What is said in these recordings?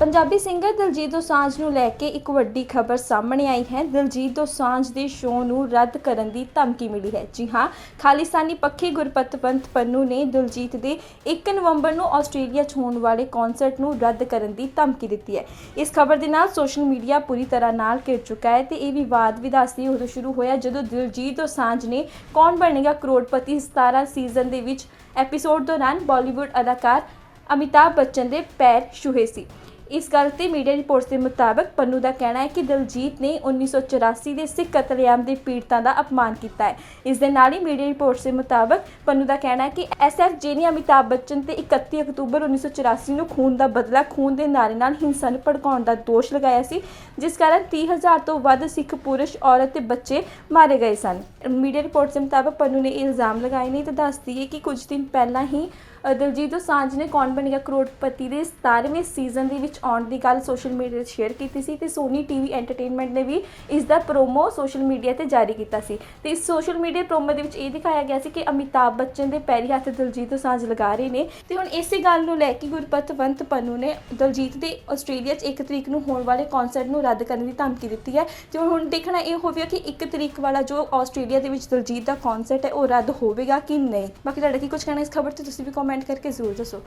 Punjabi singer Diljit Dosanjh ਨੂੰ ਲੈ ਕੇ ਇੱਕ ਵੱਡੀ ਖਬਰ ਸਾਹਮਣੇ ਆਈ ਹੈ। ਦਿਲਜੀਤ ਦੋਸਾਂਝ ਦੇ ਸ਼ੋਅ ਨੂੰ ਰੱਦ ਕਰਨ ਦੀ ਧਮਕੀ ਮਿਲੀ ਹੈ। ਜੀ ਹਾਂ, ਖਾਲਿਸਤਾਨੀ ਪੱਖੀ ਗੁਰਪਤਵੰਤ ਪੰਨੂ ਨੇ ਦਿਲਜੀਤ ਦੇ 1 ਨਵੰਬਰ ਨੂੰ ਆਸਟ੍ਰੇਲੀਆ 'ਚ ਹੋਣ ਵਾਲੇ ਕਨਸਰਟ ਨੂੰ ਰੱਦ ਕਰਨ ਦੀ ਧਮਕੀ ਦਿੱਤੀ ਹੈ। ਇਸ ਖਬਰ ਦੇ ਨਾਲ ਸੋਸ਼ਲ ਮੀਡੀਆ ਪੂਰੀ ਤਰ੍ਹਾਂ ਨਾਲ ਘਿਰ ਚੁੱਕਾ ਹੈ ਤੇ ਇਹ ਵਿਵਾਦ ਵਿਦਾਸੀ ਉਦੋਂ ਸ਼ੁਰੂ ਹੋਇਆ ਜਦੋਂ ਦਿਲਜੀਤ ਦੋਸਾਂਝ ਨੇ ਕੌਣ ਬਣੇਗਾ ਕਰੋੜਪਤੀ 17 ਸੀਜ਼ਨ ਦੇ ਵਿੱਚ। ਐਪੀਸੋਡ ਦੌਰਾਨ ਬਾਲੀਵੁੱਡ ਅਦਾਕਾਰ ਅਮਿਤਾਭ ਬੱਚਨ ਦੇ ਪੈਰ ਛੂਹੇ ਸੀ। ਇਸ ਗੱਲ ਤੇ ਮੀਡੀਆ ਰਿਪੋਰਟਸ ਦੇ ਮੁਤਾਬਕ ਪੰਨੂ ਦਾ ਕਹਿਣਾ ਹੈ ਕਿ ਦਲਜੀਤ ਨੇ 1984 ਦੇ ਸਿੱਖ ਕਤਲੇਆਮ ਦੇ ਪੀੜਤਾਂ ਦਾ ਅਪਮਾਨ ਕੀਤਾ ਹੈ। ਇਸ ਦੇ ਨਾਲ ਹੀ ਮੀਡੀਆ ਰਿਪੋਰਟਸ ਦੇ ਮੁਤਾਬਕ ਪੰਨੂ ਦਾ ਕਹਿਣਾ ਹੈ ਕਿ ਐਸਐਫਜੇ ਨੇ ਅਮਿਤਾਭ ਬੱਚਨ ਤੇ 31 ਅਕਤੂਬਰ 1984 ਨੂੰ ਖੂਨ ਦਾ ਬਦਲਾ, ਖੂਨ ਦੇ ਨਾਰੇ ਨਾਲ ਹਿੰਸਾ ਨੂੰ ਭੜਕਾਉਣ ਦਾ ਦੋਸ਼ ਲਗਾਇਆ ਸੀ, ਜਿਸ ਕਾਰਨ 30000 ਤੋਂ ਵੱਧ ਸਿੱਖ ਪੁਰਸ਼, ਔਰਤ ਤੇ ਬੱਚੇ ਮਾਰੇ ਗਏ ਸਨ। ਮੀਡੀਆ ਰਿਪੋਰਟਸ ਦੇ ਮੁਤਾਬਕ ਪੰਨੂ ਨੇ ਇਹ ਇਲਜ਼ਾਮ ਲਗਾਏ ਨੇ ਤੇ ਦੱਸਦੀ ਹੈ ਕਿ ਕੁਝ ਦਿਨ ਪਹਿਲਾਂ ਹੀ ਦਿਲਜੀਤ ਦੋਸਾਂਝ ਨੇ ਕੌਣ ਬਣ ਗਿਆ ਕਰੋੜਪਤੀ ਦੇ 17ਵੇਂ ਸੀਜ਼ਨ ਦੇ ਵਿੱਚ ਆਉਣ ਦੀ ਗੱਲ ਸੋਸ਼ਲ ਮੀਡੀਆ ਤੇ ਸ਼ੇਅਰ ਕੀਤੀ ਸੀ ਤੇ ਸੋਨੀ ਟੀਵੀ ਐਂਟਰਟੇਨਮੈਂਟ ਨੇ ਵੀ ਇਸ ਦਾ ਪ੍ਰੋਮੋ ਸੋਸ਼ਲ ਮੀਡੀਆ ਤੇ ਜਾਰੀ ਕੀਤਾ ਸੀ। ਤੇ ਇਸ ਸੋਸ਼ਲ ਮੀਡੀਆ ਪ੍ਰੋਮੋ ਦੇ ਵਿੱਚ ਇਹ ਦਿਖਾਇਆ ਗਿਆ ਸੀ ਕਿ ਅਮਿਤਾਭ ਬੱਚਨ ਦੇ ਪੈਰੀ ਹੱਥ ਦਿਲਜੀਤ ਦੋਸਾਂਝ ਲਗਾ ਰਹੇ ਨੇ ਤੇ ਹੁਣ ਇਸੇ ਗੱਲ ਨੂੰ ਲੈ ਕੇ ਗੁਰਪਤਵੰਤ ਪੰਨੂ ਨੇ ਦਿਲਜੀਤ ਦੇ ਆਸਟ੍ਰੇਲੀਆ 'ਚ 1 ਤਰੀਕ ਨੂੰ ਹੋਣ ਵਾਲੇ ਕਨਸਰਟ ਨੂੰ ਰੱਦ ਕਰਨ ਦੀ ਧਮਕੀ ਦਿੱਤੀ ਹੈ ਤੇ ਹੁਣ ਹੁਣ ਦੇਖਣਾ ਇਹ ਹੋਵੇਗਾ ਕਿ 1 ਤਰੀਕ ਵਾਲਾ ਜੋ ਆਸਟ੍ਰੇਲੀਆ ਦੇ ਵਿੱਚ ਦਿਲਜੀਤ ਦਾ ਕਨਸਰਟ ਹੈ ਉਹ ਰੱਦ ਹੋਵੇਗਾ ਕਿ ਨਹੀਂ। ਬਾਕੀ ਤੁਹਾਡਾ ਕੀ ਕੁਝ ਕਹਿਣਾ ਇਸ ਖਬਰ ਤੇ, ਤੁਸੀਂ ਵੀ ਕਮੈਂਟ ਕਰਕੇ ਜ਼ਰੂਰ ਦੱਸੋ।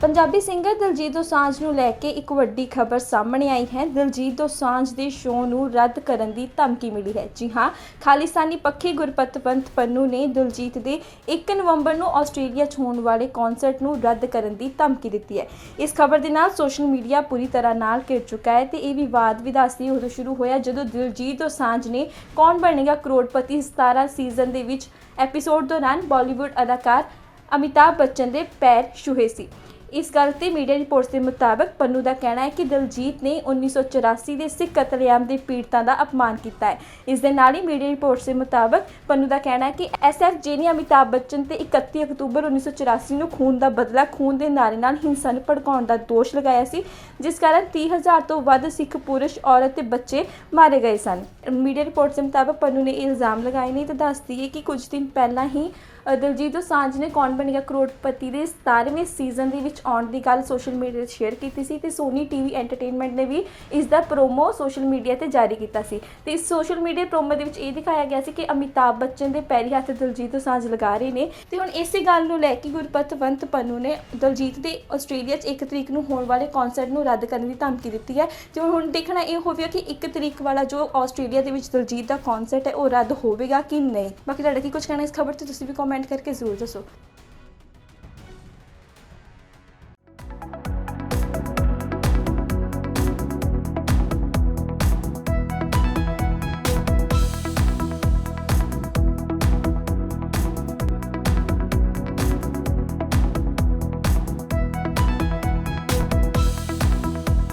ਪੰਜਾਬੀ ਸਿੰਗਰ ਦਿਲਜੀਤ ਦੋਸਾਂਝ ਨੂੰ ਲੈ ਕੇ ਇੱਕ ਵੱਡੀ ਖਬਰ ਸਾਹਮਣੇ ਆਈ ਹੈ। ਦਿਲਜੀਤ ਦੋਸਾਂਝ ਦੇ ਸ਼ੋਅ ਨੂੰ ਰੱਦ ਕਰਨ ਦੀ ਧਮਕੀ ਮਿਲੀ ਹੈ। ਜੀ ਹਾਂ, ਖਾਲਿਸਤਾਨੀ ਪੱਖੀ ਗੁਰਪਤ ਗੁਰਪਤਵੰਤ ਪੰਨੂ ਨੇ ਦਿਲਜੀਤ ਦੇ 1 ਨਵੰਬਰ ਨੂੰ ਆਸਟ੍ਰੇਲੀਆ 'ਚ ਹੋਣ ਵਾਲੇ ਕਨਸਰਟ ਨੂੰ ਰੱਦ ਕਰਨ ਦੀ ਧਮਕੀ ਦਿੱਤੀ ਹੈ। ਇਸ ਖਬਰ ਦੇ ਨਾਲ ਸੋਸ਼ਲ ਮੀਡੀਆ ਪੂਰੀ ਤਰ੍ਹਾਂ ਨਾਲ ਘਿਰ ਚੁੱਕਾ ਹੈ ਤੇ ਇਹ ਵਿਵਾਦ ਵਿਦਾਸੀ ਉਦੋਂ ਸ਼ੁਰੂ ਹੋਇਆ ਜਦੋਂ ਦਿਲਜੀਤ ਦੋਸਾਂਝ ਨੇ ਕੌਣ ਬਣੇਗਾ ਕਰੋੜਪਤੀ 17 ਸੀਜ਼ਨ ਦੇ ਵਿੱਚ ਐਪੀਸੋਡ ਦੌਰਾਨ ਬਾਲੀਵੁੱਡ ਅਦਾਕਾਰ ਅਮਿਤਾਭ ਬੱਚਨ ਦੇ ਪੈਰ ਛੂਹੇ ਸੀ। ਇਸ ਗੱਲ ਤੇ ਮੀਡੀਆ ਰਿਪੋਰਟਸ ਦੇ ਮੁਤਾਬਕ ਪੰਨੂ ਦਾ ਕਹਿਣਾ ਹੈ ਕਿ ਦਲਜੀਤ ਨੇ 1984 ਦੇ ਸਿੱਖ ਕਤਲੇਆਮ ਦੇ ਪੀੜਤਾਂ ਦਾ ਅਪਮਾਨ ਕੀਤਾ ਹੈ। ਇਸ ਦੇ ਨਾਲ ਹੀ ਮੀਡੀਆ ਰਿਪੋਰਟਸ ਦੇ ਮੁਤਾਬਕ ਪੰਨੂ ਦਾ ਕਹਿਣਾ ਹੈ ਕਿ ਐਸਐਫਜੇ ਨੇ ਅਮਿਤਾਭ ਬੱਚਨ ਤੇ 31 ਅਕਤੂਬਰ 1984 ਨੂੰ ਖੂਨ ਦਾ ਬਦਲਾ, ਖੂਨ ਦੇ ਨਾਰੇ ਨਾਲ ਹਿੰਸਾ ਨੂੰ ਭੜਕਾਉਣ ਦਾ ਦੋਸ਼ ਲਗਾਇਆ ਸੀ, ਜਿਸ ਕਾਰਨ 30000 ਤੋਂ ਵੱਧ ਸਿੱਖ ਪੁਰਸ਼, ਔਰਤ ਤੇ ਬੱਚੇ ਮਾਰੇ ਗਏ ਸਨ। ਮੀਡੀਆ ਰਿਪੋਰਟਸ ਦੇ ਮੁਤਾਬਕ ਪੰਨੂ ਨੇ ਇਹ ਇਲਜ਼ਾਮ ਲਗਾਏ ਨੇ ਤੇ ਦੱਸਦੀ ਹੈ ਕਿ ਕੁਝ ਦਿਨ ਪਹਿਲਾਂ ਹੀ ਦਿਲਜੀਤ ਦੋਸਾਂਝ ਨੇ ਕੌਣ ਬਣੇਗਾ ਕਰੋੜਪਤੀ ਦੇ 17ਵੇਂ ਸੀਜ਼ਨ ਦੇ ਵਿੱਚ ਆਉਣ ਦੀ ਗੱਲ ਸੋਸ਼ਲ ਮੀਡੀਆ ਤੇ ਸ਼ੇਅਰ ਕੀਤੀ ਸੀ ਤੇ ਸੋਨੀ ਟੀਵੀ ਐਂਟਰਟੇਨਮੈਂਟ ਨੇ ਵੀ ਇਸ ਦਾ ਪ੍ਰੋਮੋ ਸੋਸ਼ਲ ਮੀਡੀਆ ਤੇ ਜਾਰੀ ਕੀਤਾ ਸੀ। ਤੇ ਇਸ ਸੋਸ਼ਲ ਮੀਡੀਆ ਪ੍ਰੋਮੋ ਦੇ ਵਿੱਚ ਇਹ ਦਿਖਾਇਆ ਗਿਆ ਸੀ ਕਿ ਅਮਿਤਾਭ ਬੱਚਨ ਦੇ ਪੈਰੀ ਹੱਥ ਦਿਲਜੀਤ ਦੋਸਾਂਝ ਲਗਾ ਰਹੇ ਨੇ ਤੇ ਹੁਣ ਇਸੇ ਗੱਲ ਨੂੰ ਲੈ ਕੇ ਗੁਰਪਤਵੰਤ ਪੰਨੂ ਨੇ ਦਿਲਜੀਤ ਦੇ ਆਸਟ੍ਰੇਲੀਆ 'ਚ 1 ਤਰੀਕ ਨੂੰ ਹੋਣ ਵਾਲੇ ਕਨਸਰਟ ਨੂੰ ਰੱਦ ਕਰਨ ਦੀ ਧਮਕੀ ਦਿੱਤੀ ਹੈ। ਤੇ ਹੁਣ ਦੇਖਣਾ ਇਹ ਹੋਵੇਗਾ ਕਿ 1 ਤਰੀਕ ਵਾਲਾ ਜੋ ਆਸਟ੍ਰੇਲੀਆ ਦੇ ਵਿੱਚ ਦਿਲਜੀਤ ਦਾ ਕਨਸਰਟ ਹੈ, ਉਹ ਰੱਦ ਹੋਵੇਗਾ ਕਿ ਨਹੀਂ? ਬਾਕੀ ਤੁਹਾਡਾ ਕੀ ਕੁਝ ਕਹਿਣਾ ਇਸ ਖਬਰ ਤੇ, ਤੁਸੀਂ ਵੀ ਕਮੈਂਟ ਕਰਕੇ ਜ਼ਰੂਰ ਦੱਸੋ।